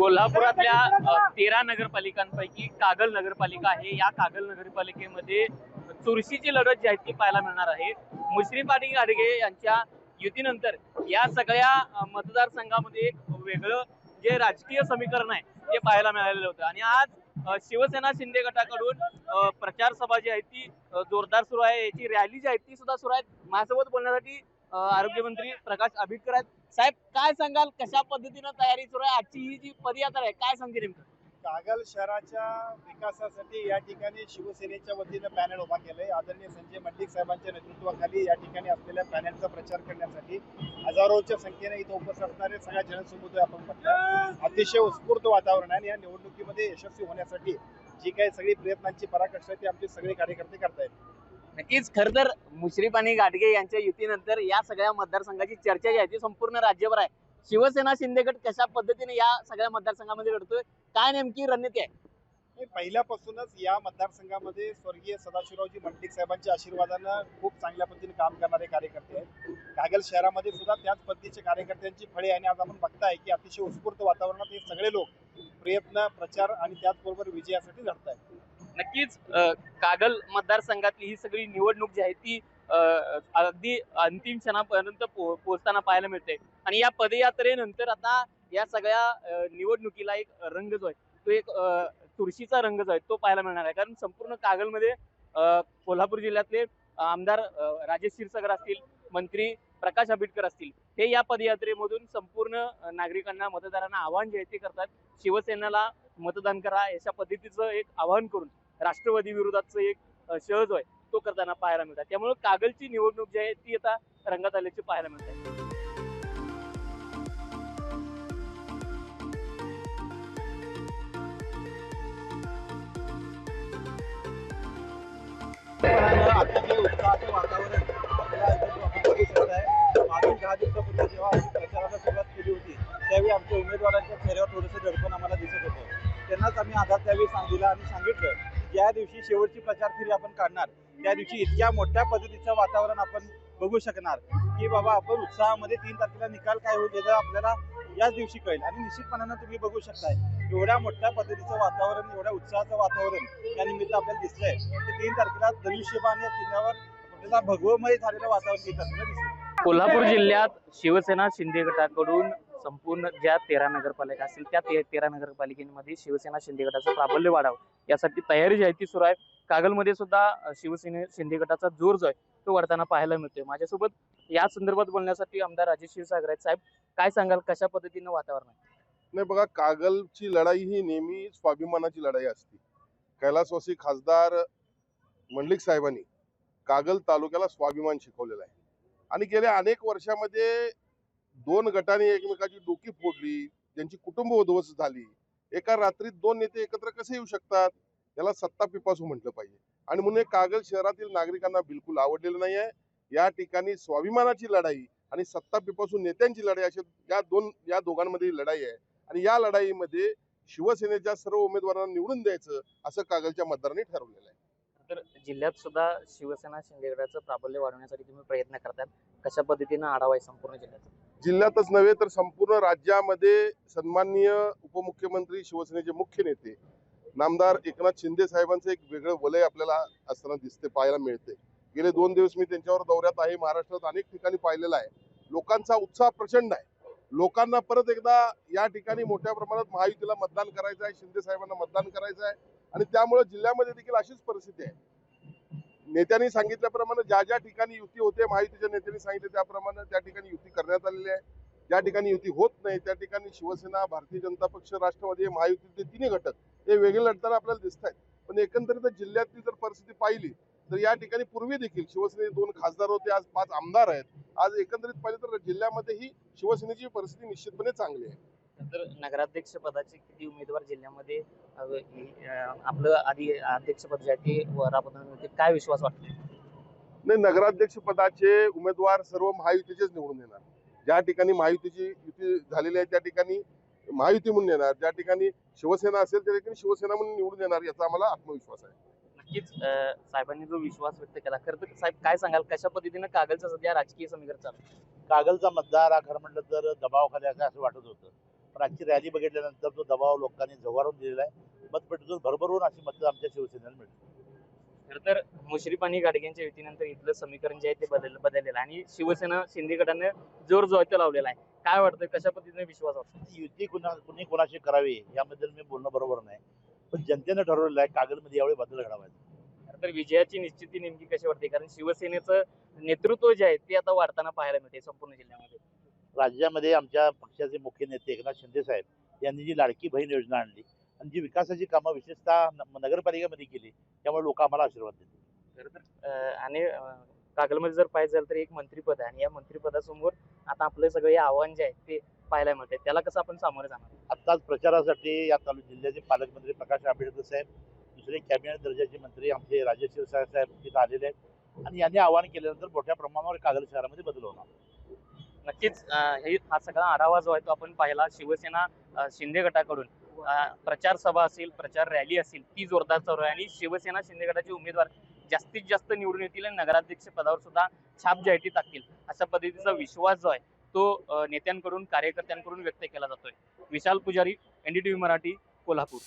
कोल्हापुरातल्या तेरा नगरपालिकांपैकी कागल नगरपालिका आहे. या कागल नगरपालिकेमध्ये चुरशीची लढत जी आहे ती पाहायला मिळणार आहे. मुश्रीफ आणि गाडगे यांच्या युतीनंतर या सगळ्या मतदारसंघामध्ये एक वेगळं जे राजकीय समीकरण आहे ते पाहायला मिळालेलं होतं. आणि आज शिवसेना शिंदे गटाकडून प्रचार सभा जी आहे ती जोरदार सुरू आहे. याची रॅली जी आहे ती सुद्धा सुरू आहे. माझ्यासोबत बोलण्यासाठी आरोग्यमंत्री प्रकाश आंबेडकर आहेत. साहेब काय सांगाल? कशा पद्धतीनं तयारी सुरू आहे? आजची ही जी पदयात्रा आहे काय सांगते नेमकं? कागल शहराच्या विकासासाठी या ठिकाणी शिवसेनेच्या वतीनं पॅनल उभा केलंय. आदरणीय संजय मंडिक साहेबांच्या नेतृत्वाखाली या ठिकाणी असलेल्या पॅनलचा प्रचार करण्यासाठी हजारोच्या संख्येने इथं उपस्थित असणारे सगळ्या जनसमुदाय आपण म्हटलं. अतिशय उत्स्फूर्त वातावरण आहे आणि या निवडणुकीमध्ये यशस्वी होण्यासाठी जी काही सगळी प्रयत्नांची पराकाष्ठा आहे ती आमचे सगळे कार्यकर्ते करतायत. नक्कीच खर तर मुश्रीफ आणि गाडगे यांच्या युतीनंतर या सगळ्या मतदारसंघाची चर्चा जी आहे ती संपूर्ण राज्यभर आहे. शिवसेना शिंदे गट कशा पद्धतीने या सगळ्या मतदारसंघामध्ये लढतोय काय नेमकी रणनीती आहे? हे पहिल्यापासूनच या मतदारसंघामध्ये स्वर्गीय सदाशिवरावजी मंडलिक साहेबांच्या आशीर्वादानं खूप चांगल्या पद्धतीने काम करणारे कार्यकर्ते आहेत. कागल शहरामध्ये सुद्धा त्याच पद्धतीचे कार्यकर्त्यांची फळे आणि आज आपण बघताय की अतिशय उत्स्फूर्त वातावरणात हे सगळे लोक प्रयत्न प्रचार आणि त्याचबरोबर विजयासाठी लढत आहेत नक्कीच कागल मतदारसंघातली ही सगळी निवडणूक जी आहे ती अगदी अंतिम क्षणापर्यंत पो- पोहोचताना पाहायला मिळते. आणि या पदयात्रेनंतर आता या सगळ्या निवडणुकीला एक रंग जो आहे तो एक तुळशीचा रंग जो आहे तो पाहायला मिळणार आहे. कारण संपूर्ण कागलमध्ये कोल्हापूर जिल्ह्यातले आमदार राजेश क्षीरसागर असतील मंत्री प्रकाश आंबेडकर असतील हे या पदयात्रेमधून संपूर्ण नागरिकांना मतदारांना आव्हान जे आहे ते करतात. शिवसेनेला मतदान करा अशा पद्धतीचं एक आवाहन करून. राष्ट्रवादी विरोधातचं एक सहज आहे तो करताना पाहायला मिळतात. त्यामुळे कागलची निवडणूक जी आहे ती आता रंगात आल्याची पाहायला मिळते आहे जेव्हा सुरुवात केली होती त्यावेळी आमच्या उमेदवारांच्या चेहऱ्यावर थोडंसं दडपण आम्हाला दिसत होतं. त्यांनाच आम्ही आधार त्यावेळी सांगितलं आणि सांगितलं ज्या दिवशी शेवटची प्रचार फेरी आपण काढणार त्या दिवशी इतक्या मोठ्या पद्धतीचं वातावरण आपण बघू शकणार की बाबा आपण उत्साहामध्ये तीन तारखेला निकाल काय होईल याचा आपल्याला याच दिवशी कळेल. आणि निश्चितपणानं तुम्ही बघू शकताय एवढ्या मोठ्या पद्धतीचं वातावरण एवढ्या उत्साहाचं वातावरण या निमित्त आपल्याला दिसलंय. की तीन तारखेला धनुष्यबाण या चिन्हावर आपल्याला भगवमय झालेलं वातावरण येत असलेलं दिसेल कोल्हापूर जिल्ह्यात शिवसेना शिंदे गटाकडून संपूर्ण ज्या तेरा नगरपालिका असतील त्या ते- तेरा नगरपालिकेमध्ये शिवसेना शिंदे गटाचं प्राबल्य वाढावं. यासाठी तयारी जी आहे ती सुरू आहे. कागलमध्ये सुद्धा शिवसेने शिंदे गटाचा जोर जो आहे तो वाढताना पाहायला मिळतोय. माझ्यासोबत या संदर्भात बोलण्यासाठी आमदार राजेश क्षीरसागर आहेत. साहेब काय सांगाल? कशा पद्धतीनं वातावरण आहे? नाही बघा कागलची लढाई ही नेहमी स्वाभिमानाची लढाई असते. कैलासवासी खासदार मंडलिक साहेबांनी कागल तालुक्याला स्वाभिमान शिकवलेला आहे. आणि गेल्या अनेक वर्षामध्ये दोन गटांनी एकमेकाची डोकी फोडली ज्यांची कुटुंब उद्ध्वस्त झाली. एका रात्रीत दोन नेते एकत्र कसे येऊ शकतात? याला सत्ता पिपासू म्हटलं पाहिजे. आणि म्हणून कागल शहरातील नागरिकांना बिलकुल आवडलेलं नाही आहे. या ठिकाणी स्वाभिमानाची लढाई आणि सत्ता पिपासू नेत्यांची लढाई अशी या दोन या दोघांमध्ये लढाई आहे. आणि या लढाईमध्ये शिवसेनेच्या सर्व उमेदवारांना निवडून द्यायचं असं कागलच्या मतदारांनी ठरवलेलं आहे. तर जिल्ह्यात सुद्धा शिवसेना शिंदेगडाचं प्राबल्य वाढवण्यासाठी तुम्ही प्रयत्न करतात कशा पद्धतीनं आढावा आहे संपूर्ण जिल्ह्याचा? जिल्ह्यातच नव्हे तर संपूर्ण राज्यामध्ये सन्माननीय उपमुख्यमंत्री शिवसेनेचे मुख्य नेते नामदार एकनाथ शिंदे साहेबांचं एक वेगळं वलय आपल्याला असताना दिसते पाहायला मिळते. गेले दोन दिवस मी त्यांच्यावर दौऱ्यात आहे महाराष्ट्रात अनेक ठिकाणी पाहिलेला आहे. लोकांचा उत्साह प्रचंड आहे. लोकांना परत एकदा या ठिकाणी मोठ्या प्रमाणात महायुतीला मतदान करायचं आहे शिंदे साहेबांना मतदान करायचं आहे. आणि त्यामुळे जिल्ह्यामध्ये देखील अशीच परिस्थिती आहे. नेत्यांनी सांगितल्याप्रमाणे ज्या ज्या ठिकाणी युती होते महायुतीच्या नेत्यांनी सांगितले त्याप्रमाणे त्या ठिकाणी युती करण्यात आलेली आहे. ज्या ठिकाणी युती होत नाही त्या ठिकाणी शिवसेना भारतीय जनता पक्ष राष्ट्रवादी हे महायुतीचे तिन्ही घटक हे वेगळे लढताना आपल्याला दिसत आहेत. पण एकंदरीत जिल्ह्यातली जर परिस्थिती पाहिली तर या ठिकाणी पूर्वी देखील शिवसेनेचे दोन खासदार होते आज पाच आमदार आहेत. आज एकंदरीत पाहिले तर जिल्ह्यामध्ये ही शिवसेनेची परिस्थिती निश्चितपणे चांगली आहे. तर नगराध्यक्ष पदाचे किती उमेदवार जिल्ह्यामध्ये हे, आपलं आधी अध्यक्षपद जे आहे ते काय विश्वास वाटतो नाही नगराध्यक्ष पदाचे उमेदवार सर्व महायुतीचेच निवडून येणार ज्या ठिकाणी महायुतीची युती झालेली आहे त्या ठिकाणी महायुती म्हणून येणार. ज्या ठिकाणी शिवसेना असेल त्या ठिकाणी शिवसेना म्हणून निवडून येणार याचा आम्हाला आत्मविश्वास आहे. नक्कीच साहेबांनी जो विश्वास व्यक्त केला. खरं तर साहेब काय सांगाल? कशा पद्धतीनं कागलचं सध्या राजकीय समीकरण चालू? कागलचा मतदार हा खरं म्हटलं तर दबावाखाली आहे असं वाटत होतं. पण आजची रॅली बघितल्यानंतर तो दबाव लोकांनी झगारून दिलेला आहे. मतपेटीतून भरभरून अशी मतं आमच्या शिवसेनेला मिळते. खर तर मुश्रीफ आणि गाडगेंच्या युतीनंतर इथलं समीकरण जे आहे ते बदल बदललेलं आहे. आणि शिवसेना शिंदे गटाने जोर जोरते लावलेला आहे. काय वाटतं कशा पद्धतीने विश्वास वाटतो? युती कुणा कुणी कोणाशी करावी याबद्दल मी बोलणं बरोबर नाही. पण जनतेनं ठरवलेलं आहे कागलमध्ये यावेळी बदल घडावा खरं तर विजयाची निश्चिती नेमकी कशी वाटते? कारण शिवसेनेचं नेतृत्व जे आहे ते आता वाढताना पाहायला मिळते संपूर्ण जिल्ह्यामध्ये. राज्यामध्ये आमच्या पक्षाचे मुख्य नेते एकनाथ शिंदे साहेब यांनी जी लाडकी बहीण योजना आणली आणि जी विकासाची कामं विशेषतः नगरपालिकेमध्ये केली त्यामुळे लोक आम्हाला आशीर्वाद अं, आणि कागलमध्ये जर पाहिजे झालं तर एक मंत्रीपद आहे आणि या मंत्रिपदासमोर आता आपलं सगळं हे आव्हान जे आहे ते पाहायला मिळते त्याला कसं आपण सामोरे जाणार? आत्ताच प्रचारासाठी या तालुक जिल्ह्याचे पालकमंत्री प्रकाश आंबेडकर साहेब दुसरे कॅबिनेट दर्जाचे मंत्री आमचे राजेश शिरसागर साहेब तिथं आलेले आहेत. आणि यांनी आवाहन केल्यानंतर मोठ्या प्रमाणावर कागल शहरामध्ये बदल होणार. नक्कीच हे हा सगळा आढावा जो आहे तो आपण पाहिला शिवसेना शिंदे गटाकडून. प्रचार सभा असेल प्रचार रॅली असेल ती जोरदार चालू आहे आणि शिवसेना शिंदे गटाचे उमेदवार जास्तीत जास्त निवडून येतील आणि नगराध्यक्ष पदावर सुद्धा छाप जी टाकतील अशा पद्धतीचा विश्वास जो आहे तो नेत्यांकडून कार्यकर्त्यांकडून व्यक्त केला जातोय. विशाल पुजारी एनडीटीव्ही मराठी कोल्हापूर.